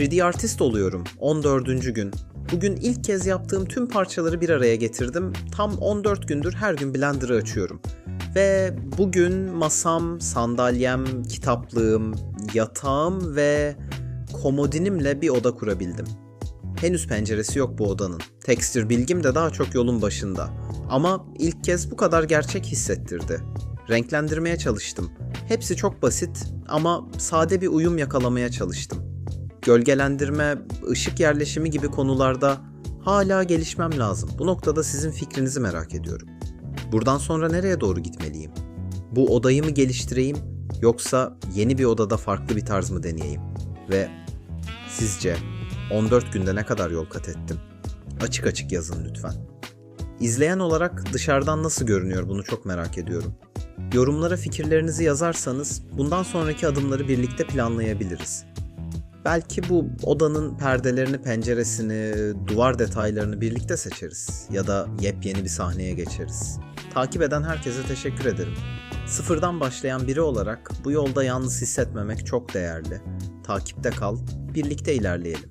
3D artist oluyorum 14. gün. Bugün ilk kez yaptığım tüm parçaları bir araya getirdim. Tam 14 gündür her gün Blender'ı açıyorum. Ve bugün masam, sandalyem, kitaplığım, yatağım ve komodinimle bir oda kurabildim. Henüz penceresi yok bu odanın. Tekstür bilgim de daha çok yolun başında. Ama ilk kez bu kadar gerçek hissettirdi. Renklendirmeye çalıştım. Hepsi çok basit ama sade bir uyum yakalamaya çalıştım. Gölgelendirme, ışık yerleşimi gibi konularda hala gelişmem lazım. Bu noktada sizin fikrinizi merak ediyorum. Buradan sonra nereye doğru gitmeliyim? Bu odayı mı geliştireyim yoksa yeni bir odada farklı bir tarz mı deneyeyim? Ve sizce 14 günde ne kadar yol kat ettim? Açık açık yazın lütfen. İzleyen olarak dışarıdan nasıl görünüyor bunu çok merak ediyorum. Yorumlara fikirlerinizi yazarsanız bundan sonraki adımları birlikte planlayabiliriz. Belki bu odanın perdelerini, penceresini, duvar detaylarını birlikte seçeriz ya da yepyeni bir sahneye geçeriz. Takip eden herkese teşekkür ederim. Sıfırdan başlayan biri olarak bu yolda yalnız hissetmemek çok değerli. Takipte kal, birlikte ilerleyelim.